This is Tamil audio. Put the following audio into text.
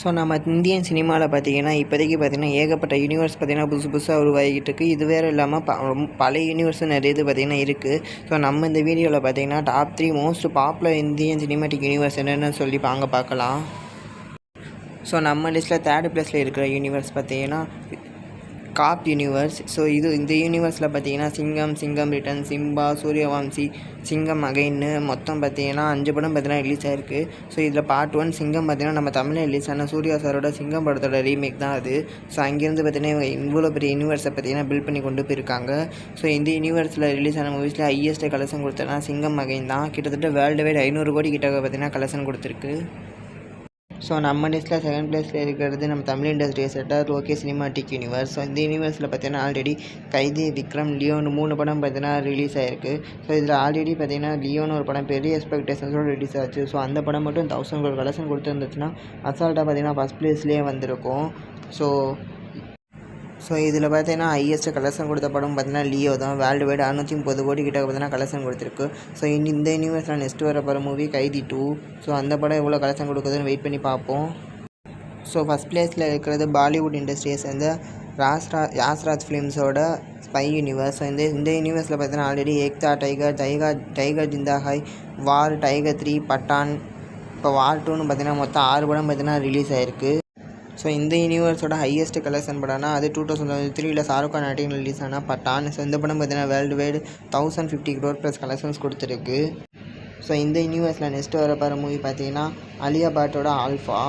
ஸோ நம்ம இந்தியன் சினிமாவில் பார்த்தீங்கன்னா இப்போதைக்கு பார்த்தீங்கன்னா ஏகப்பட்ட யூனிவர்ஸ் பார்த்திங்கன்னா புதுசு புதுசாக உருவாகிட்டு இருக்குது இது வேறு இல்லாமல் ப பல பழைய யூனிவர்ஸும் நிறைய இது பார்த்தீங்கன்னா இருக்குது ஸோ நம்ம இந்த வீடியோவில் பார்த்தீங்கன்னா top three most popular Indian cinematic universe என்னென்னு சொல்லி வாங்க பார்க்கலாம். ஸோ நம்ம லிஸ்ட்டில் தேர்ட் ப்ளேஸில் இருக்கிற யூனிவர்ஸ் பார்த்திங்கன்னா காப் யூனிவர்ஸ். ஸோ இது இந்த யூனிவர்ஸில் பார்த்தீங்கன்னா சிங்கம் சிங்கம் ரிட்டன் சிம்பா சூரியவம்சி சிங்கம் அகைன்னு மொத்தம் பார்த்தீங்கன்னா அஞ்சு படம் பார்த்தீங்கன்னா ரிலீஸ் ஆயிருக்கு. ஸோ இதில் பார்ட் ஒன் சிங்கம் பார்த்தீங்கன்னா நம்ம தமிழில் ரிலீஸ் ஆன சூர்யா சாரோட சிங்கம் படத்தோட ரீமேக் தான் அது. ஸோ அங்கேருந்து பார்த்தீங்கன்னா இவங்க இவ்வளோ பெரிய யூனிவர்ஸை பார்த்தீங்கன்னா பில்ட் பண்ணி கொண்டு போயிருக்காங்க. ஸோ இந்த யூனிவர்ஸில் ரிலீஸ் ஆன மூவிஸில் ஹையஸ்ட் கலெக்ஷன் கொடுத்தனா சிங்கம் அகைன் தான். கிட்டத்தட்ட வேர்ல்டு வைட் ஐநூறு கோடி கிட்ட பார்த்தீங்கன்னா கலெக்ஷன் கொடுத்துருக்கு. ஸோ நம்ம லிஸ்ட்டில் செகண்ட் ப்ளேஸில் இருக்கிறது நம்ம தமிழ் இண்டஸ்ட்ரியை செட்டார் ஓகே சினிமாட்டிக் யூனிவர்ஸ் ஸோ இந்த யூனிவர்ஸில் பார்த்தீங்கன்னா ஆல்ரெடி கைதி விக்ரம் லியோன்னு மூணு படம் பார்த்தீங்கன்னா ரிலீஸ் ஆயிருக்கு. ஸோ இதில் ஆல்ரெடி பார்த்தீங்கன்னா லியோன்னு ஒரு படம் பெரிய எக்ஸ்பெக்டேஷன்ஸோடு ரிலீஸ் ஆச்சு. ஸோ அந்த படம் மட்டும் தௌசண்ட் ஒரு கலெக்ஷன் கொடுத்துருந்துச்சுன்னா அசால்ட்டாக பார்த்தீங்கன்னா ஃபஸ்ட் ப்ளேஸ்லேயே வந்திருக்கும். ஸோ ஸோ இதில் பார்த்தீங்கன்னா ஹையஸ்ட் கலெக்ஷன் கொடுத்த படம் பார்த்தீங்கன்னா லியோ தான். வேர்ல்டு வைடு அறுநூற்றி முப்பது கோடி கிட்ட பார்த்தீங்கன்னா கலெக்ஷன் கொடுத்துருக்கு. ஸோ இந்த இந்த யூனிவர்ஸில் நெக்ஸ்ட் வர போகிற மூவி கைதி டூ ஸோ அந்த படம் எவ்வளோ கலெக்ஷன் கொடுக்குதுன்னு வெயிட் பண்ணி பார்ப்போம். ஸோ ஃபஸ்ட் ப்ளேஸில் இருக்கிறது பாலிவுட் இண்டஸ்ட்ரியை சேர்ந்த ராஸ்ரா யாஸ்ராஜ் ஃபிலிம்ஸோட ஸ்பை யூனிவர்ஸ் ஸோ இந்த இந்த யூனிவர்ஸில் பார்த்தீங்கன்னா already Ek Tha Tiger Tiger Tiger Zinda Hai War Tiger three Pathaan இப்போ வார் டூன்னு பார்த்தீங்கன்னா மொத்தம் ஆறு படம் பார்த்தீங்கன்னா ரிலீஸ் ஆயிருக்கு. ஸோ இந்த யூனிவர்ஸோட ஹையஸ்ட் கலெக்ஷன் படம்னா அது டூ தௌசண்ட் டுவெண்ட்டி த்ரீல ஷாருக் கான் ஆக்டிங் ரிலீஸ் ஆனால் பட்டான். ஸோ இந்த படம் பார்த்தீங்கன்னா world wide thousand fifty crore plus collections கொடுத்துருக்கு. ஸோ இந்த யூனிவர்ஸில் நெக்ஸ்ட் வர மூவி பார்த்தீங்கன்னா அலியா பாட்டோட ஆல்ஃபா